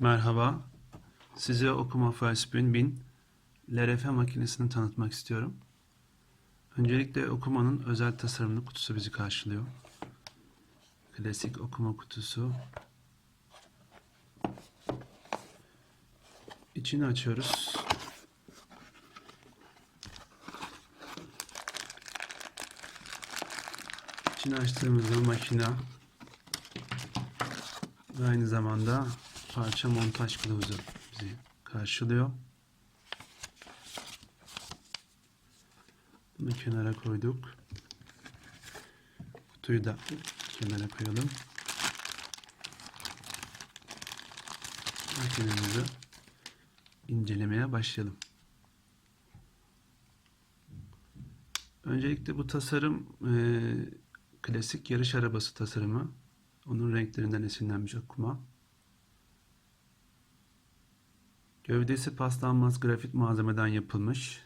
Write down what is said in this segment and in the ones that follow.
Merhaba. Size Okuma Felsefin 1000 LRF makinesini tanıtmak istiyorum. Öncelikle okumanın özel tasarımlı kutusu bizi karşılıyor. Klasik okuma kutusu. İçini açıyoruz. İçini açtığımızda makine ve aynı zamanda parça montaj kılavuzu bizi karşılıyor. Bunu kenara koyduk. Kutuyu da kenara koyalım. Makinemizi incelemeye başlayalım. Öncelikle bu tasarım e, klasik yarış arabası tasarımı. Onun renklerinden esinlenmiş okuma. Gövdesi paslanmaz grafit malzemeden yapılmış.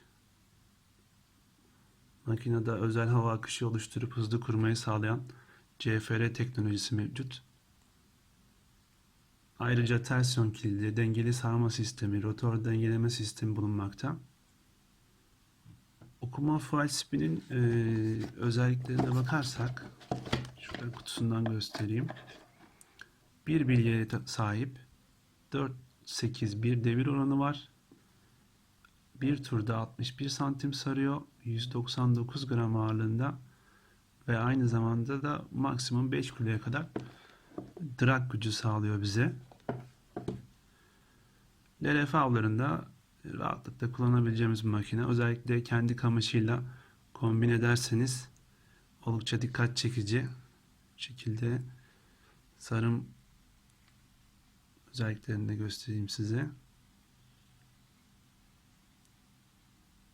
Makinede özel hava akışı oluşturup hızlı kurmayı sağlayan CFR teknolojisi mevcut. Ayrıca tersiyon kilidi, dengeli sarma sistemi, rotor dengeleme sistemi bulunmakta. Okuma faal spin'in e, özelliklerine bakarsak, şurada kutusundan göstereyim. Bir bilgiye sahip, 4 8 bir devir oranı var. Bir turda 61 santim sarıyor. 199 gram ağırlığında ve aynı zamanda da maksimum 5 kiloya kadar drag gücü sağlıyor bize. LRF avlarında rahatlıkla kullanabileceğimiz bir makine. Özellikle kendi kamışıyla kombin ederseniz oldukça dikkat çekici şekilde sarım özelliklerini de göstereyim size.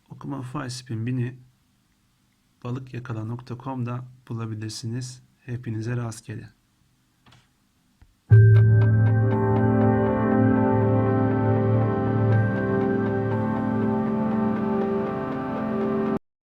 Okuma Faspin 1000'i balıkyakala.com'da bulabilirsiniz. Hepinize rastgele.